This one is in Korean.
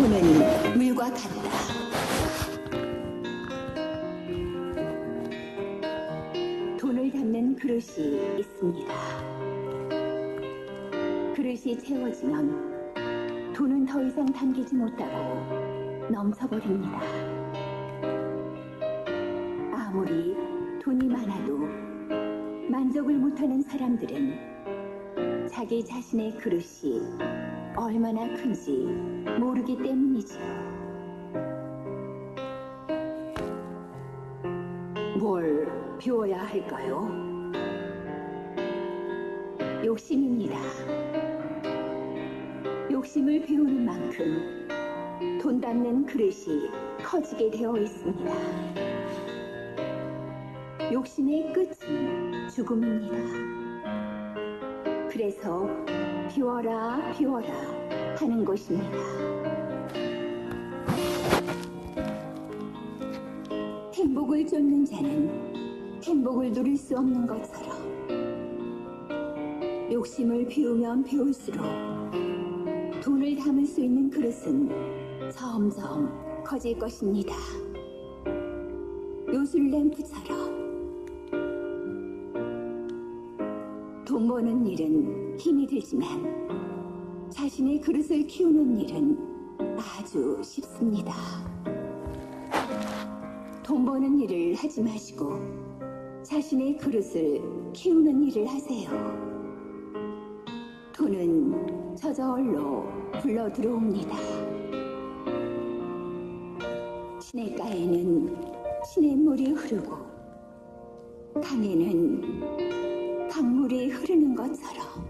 돈은 물과 같다. 돈을 담는 그릇이 있습니다. 그릇이 채워지면 돈은 더 이상 담기지 못하고 넘쳐버립니다. 아무리 돈이 많아도 만족을 못하는 사람들은 자기 자신의 그릇이 얼마나 큰지 모르기 때문이죠. 뭘 비워야 할까요? 욕심입니다. 욕심을 비우는 만큼 돈 담는 그릇이 커지게 되어 있습니다. 욕심의 끝은 죽음입니다. 그래서 비워라, 비워라 하는 것입니다. 행복을 쫓는 자는 행복을 누릴 수 없는 것처럼 욕심을 비우면 비울수록 돈을 담을 수 있는 그릇은 점점 커질 것입니다. 요술 램프처럼 돈 버는 일은 힘이 들지만 자신의 그릇을 키우는 일은 아주 쉽습니다. 돈 버는 일을 하지 마시고 자신의 그릇을 키우는 일을 하세요. 돈은 저절로 불러 들어옵니다. 시냇가에는 시냇물이 흐르고 강에는 강물이 흐르는 것처럼